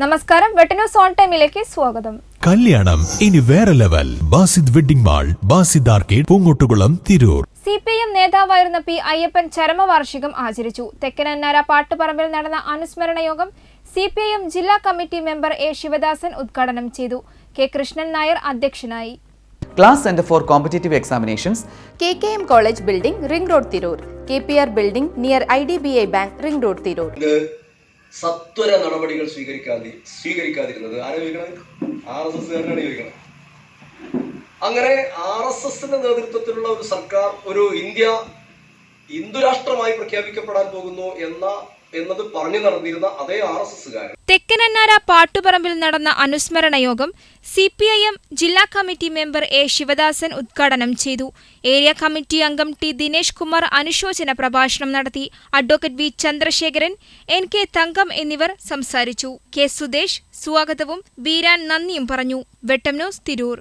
നമസ്കാരം. വെട്ടന്യൂസ് ഓൺ ടൈമിലേക്ക് സ്വാഗതം. കല്യാണം. ഇനി വേറെ level. Basid wedding mall Basid arcade Poongottukulam Tirur. C P M നേതാവായിരുന്ന പി അയ്യപ്പൻ ചരമവാർഷികം ആചരിച്ചു. തെക്കനന്നാര പാട്ടുപറമ്പിൽ നടന്ന അനുസ്മരണ യോഗം സി പി ഐ എം ജില്ലാ കമ്മിറ്റി മെമ്പർ എ ശിവദാസൻ ഉദ്ഘാടനം ചെയ്തു. കെ കൃഷ്ണൻ നായർ അധ്യക്ഷനായി. Class centre for competitive examinations K K M college building ring road Tirur. K P R building near I D B I bank ring road Tirur. സത്വര നടപടികൾ സ്വീകരിക്കാതി സ്വീകരിക്കാതിരുന്നത് ആരെ ചോദിക്കണത് R S എസ്കാരനാണ് ചോദിക്കണത് അങ്ങനെ R S എസിന്റെ നേതൃത്വത്തിലുള്ള ഒരു സർക്കാർ ഒരു ഇന്ത്യ ഹിന്ദുരാഷ്ട്രമായി പ്രഖ്യാപിക്കപ്പെടാൻ പോകുന്നു എന്ന എന്നത് പറഞ്ഞു നടന്നിരുന്ന അതേ ആർ എസ് എസ്സുകാരൻ. തെക്കനന്നാര പാട്ടുപറമ്പിൽ നടന്ന അനുസ്മരണ യോഗം സി പി ഐ എം ജില്ലാ കമ്മിറ്റി മെമ്പർ എ ശിവദാസൻ ഉദ്ഘാടനം ചെയ്തു. ഏരിയ കമ്മിറ്റി അംഗം ടി ദിനേശ് കുമാർ അനുശോചന പ്രഭാഷണം നടത്തി. Advocate V Chandrasekharan N K Thankam എന്നിവർ സംസാരിച്ചു. കെ സുദേശ് സ്വാഗതവും ബീരാൻ നന്ദിയും പറഞ്ഞു. വെട്ടം ന്യൂസ് തിരൂർ.